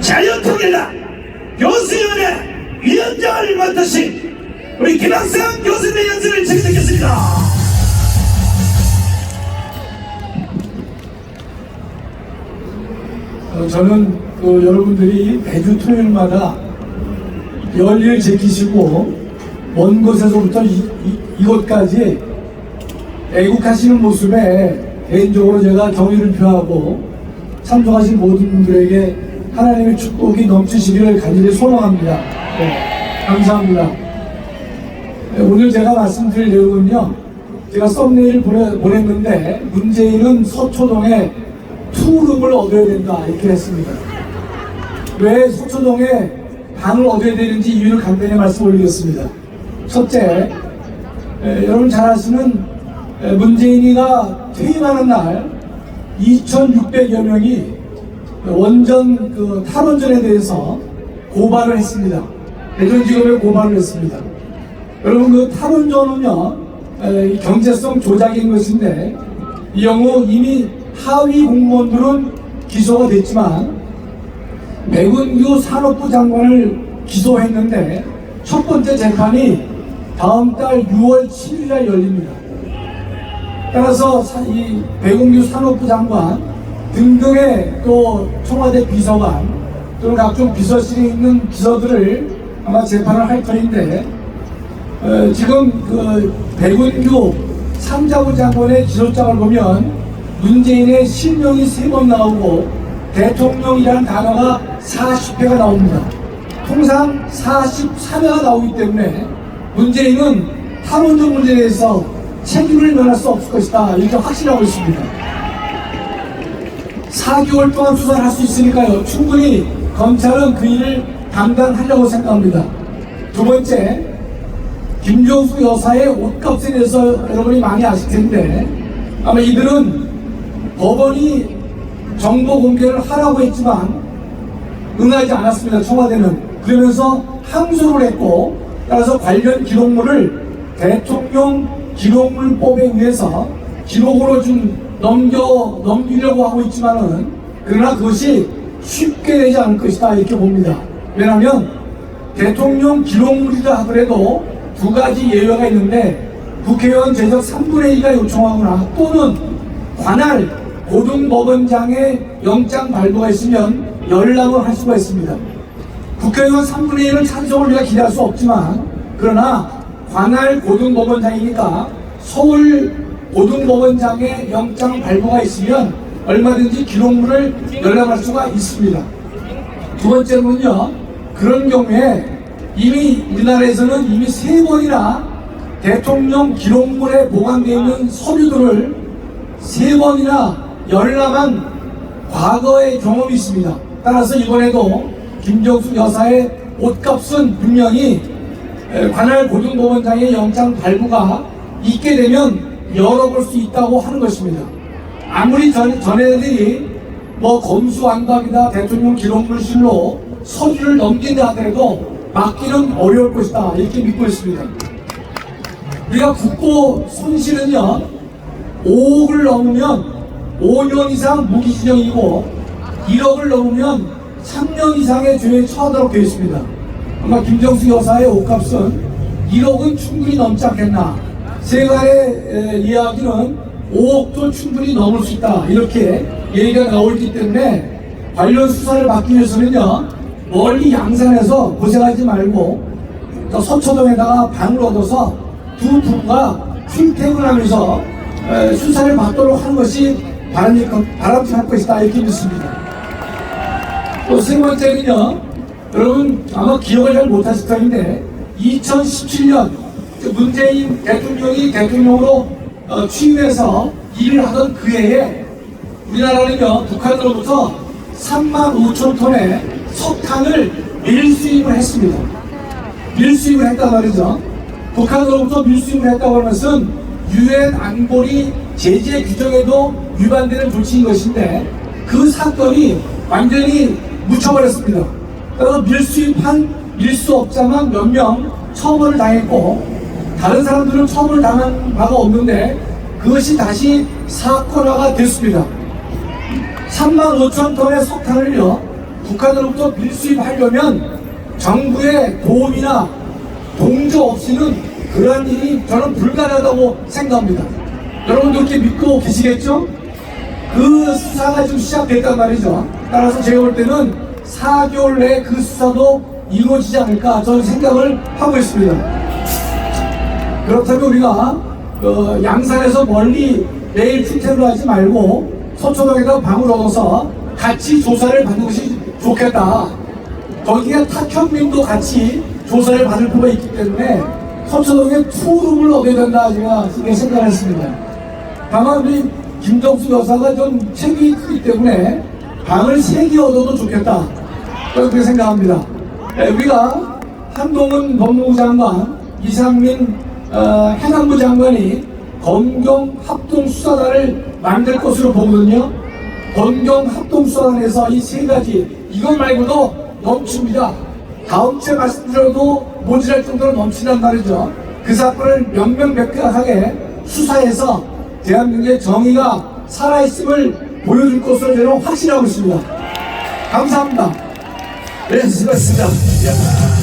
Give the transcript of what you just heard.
자유통일당 교수위원회 위원장을 맡으신 우리 김학상 교수님의 연설을 청해 듣겠습니다. 어, 저는 그 여러분들이 매주 토요일마다 열의를 지키시고 먼 곳에서부터 이, 이, 이 곳까지 애국하시는 모습에 개인적으로 제가 경의를 표하고 참석하신 모든 분들에게 하나님의 축복이 넘치시기를 간절히 소망합니다. 네, 감사합니다. 네, 오늘 제가 말씀드릴 내용은요, 제가 썸네일 보내, 보냈는데, 문재인은 서초동에 투룸을 얻어야 된다, 이렇게 했습니다. 왜 서초동에 방을 얻어야 되는지 이유를 간단히 말씀 올리겠습니다. 첫째, 에, 여러분 잘 아시는 에, 문재인이가 퇴임하는 날 2,600여 명이 원전 그 탈원전에 대해서 고발을 했습니다. 대전지검에 고발을 했습니다. 여러분 그 탈원전은요 경제성 조작인 것인데 이 경우 이미 하위 공무원들은 기소가 됐지만 매군규 산업부 장관을 기소했는데 첫 번째 재판이 다음 달 6월 7일 날 열립니다. 따라서 사- 이 배공규 산업부 장관 등등의 또 청와대 비서관 또는 각종 비서실에 있는 비서들을 아마 재판을 할 터인데 어, 지금 그 백운규 삼자부 장관의 기소장을 보면 문재인의 실명이 세 번 나오고 대통령이라는 단어가 40회가 나옵니다. 통상 43회가 나오기 때문에 문재인은 탈원전 문제에 대해서 책임을 면할 수 없을 것이다. 이렇게 확신하고 있습니다. 4개월 동안 수사를 할 수 있으니까요. 충분히 검찰은 그 일을 담당하려고 생각합니다. 두 번째, 김종수 여사의 옷값에 대해서 여러분이 많이 아실 텐데 아마 이들은 법원이 정보 공개를 하라고 했지만 응하지 않았습니다. 청와대는 그러면서 항소를 했고 따라서 관련 기록물을 대통령 기록물법에 의해서 기록으로 좀 넘겨 넘기려고 하고 있지만은 그러나 그것이 쉽게 되지 않을 것이다 이렇게 봅니다. 왜냐하면 대통령 기록물이라 하더라도 두 가지 예외가 있는데 국회의원 제적 3분의 2가 요청하거나 또는 관할 고등법원장의 영장 발부가 있으면 열람을 할 수가 있습니다. 국회의원 3분의 1은 찬성을 우리가 기대할 수 없지만 그러나 관할 고등법원장이니까 서울 고등법원장의 영장 발부가 있으면 얼마든지 기록물을 열람할 수가 있습니다. 두 번째로는요, 그런 경우에 이미 우리나라에서는 이미 세 번이나 대통령 기록물에 보관되어 있는 서류들을 세 번이나 열람한 과거의 경험이 있습니다. 따라서 이번에도 김정숙 여사의 옷값은 분명히 에, 관할 고등법원장의 영장 발부가 있게 되면 열어볼 수 있다고 하는 것입니다. 아무리 전, 전애들이 뭐 검수완박이다 대통령 기록물실로 서류를 넘긴다 하더라도 막기는 어려울 것이다 이렇게 믿고 있습니다. 우리가 국고 손실은요 5억을 넘으면 5년 이상 무기징역이고 1억을 넘으면 3년 이상의 죄에 처하도록 되어 있습니다. 아마 김정수 여사의 옷값은 1억은 충분히 넘지 않겠나. 세간의 에, 이야기는 5억도 충분히 넘을 수 있다. 이렇게 얘기가 나오기 때문에 관련 수사를 받기 위해서는요, 멀리 양산에서 고생하지 말고 또 서초동에다가 방을 얻어서 두 부부가 출퇴근하면서 에, 수사를 받도록 하는 것이 바람직- 바람직할 것이다. 이렇게 믿습니다. 또 세 번째는요, 여러분 아마 기억을 잘 못하실 터인데 2017년 문재인 대통령이 대통령으로 어, 취임해서 일을 하던 그 해에 우리나라는요 북한으로부터 3만 5천 톤의 석탄을 밀수입을 했습니다. 밀수입을 했단 말이죠. 북한으로부터 밀수입을 했다고 하는 것은 유엔 안보리 제재 규정에도 위반되는 조치인 것인데 그 사건이 완전히 묻혀버렸습니다. 그래서 밀수입한 밀수업자만 몇 명 처벌을 당했고 다른 사람들은 처벌을 당한 바가 없는데 그것이 다시 사건화가 됐습니다. 3만 5천 톤의 석탄을요 북한으로부터 밀수입하려면 정부의 도움이나 동조 없이는 그러한 일이 저는 불가능하다고 생각합니다. 여러분도 이렇게 믿고 계시겠죠? 그 수사가 지금 시작됐단 말이죠. 따라서 제가 볼 때는 4개월 내에 그 수사도 이루어지지 않을까 저는 생각을 하고 있습니다. 그렇다면 우리가 어, 양산에서 멀리 내일 출퇴를 하지 말고 서초동에다 방을 얻어서 같이 조사를 받는 것이 좋겠다. 거기에 탁현민도 같이 조사를 받을 필요가 있기 때문에 서초동에 투룸을 얻어야 된다 제가 이렇게 생각을 했습니다. 다만 우리 김정수 여사가 좀 책이 크기 때문에 방을 세개 얻어도 좋겠다. 그렇게 생각합니다. 예, 우리가 한동훈 법무부 장관, 이상민 어, 해남부 장관이 검경 합동 수사단을 만들 것으로 보거든요. 검경 합동 수사단에서 이 세 가지 이것 말고도 넘칩니다. 다음 주에 말씀드려도 모자랄 정도로 넘친단 말이죠. 그 사건을 명명백백하게 수사해서 대한민국의 정의가 살아있음을 보여줄 것으로 저는 확신하고 있습니다. 감사합니다. 네, 수고하셨습니다. 야.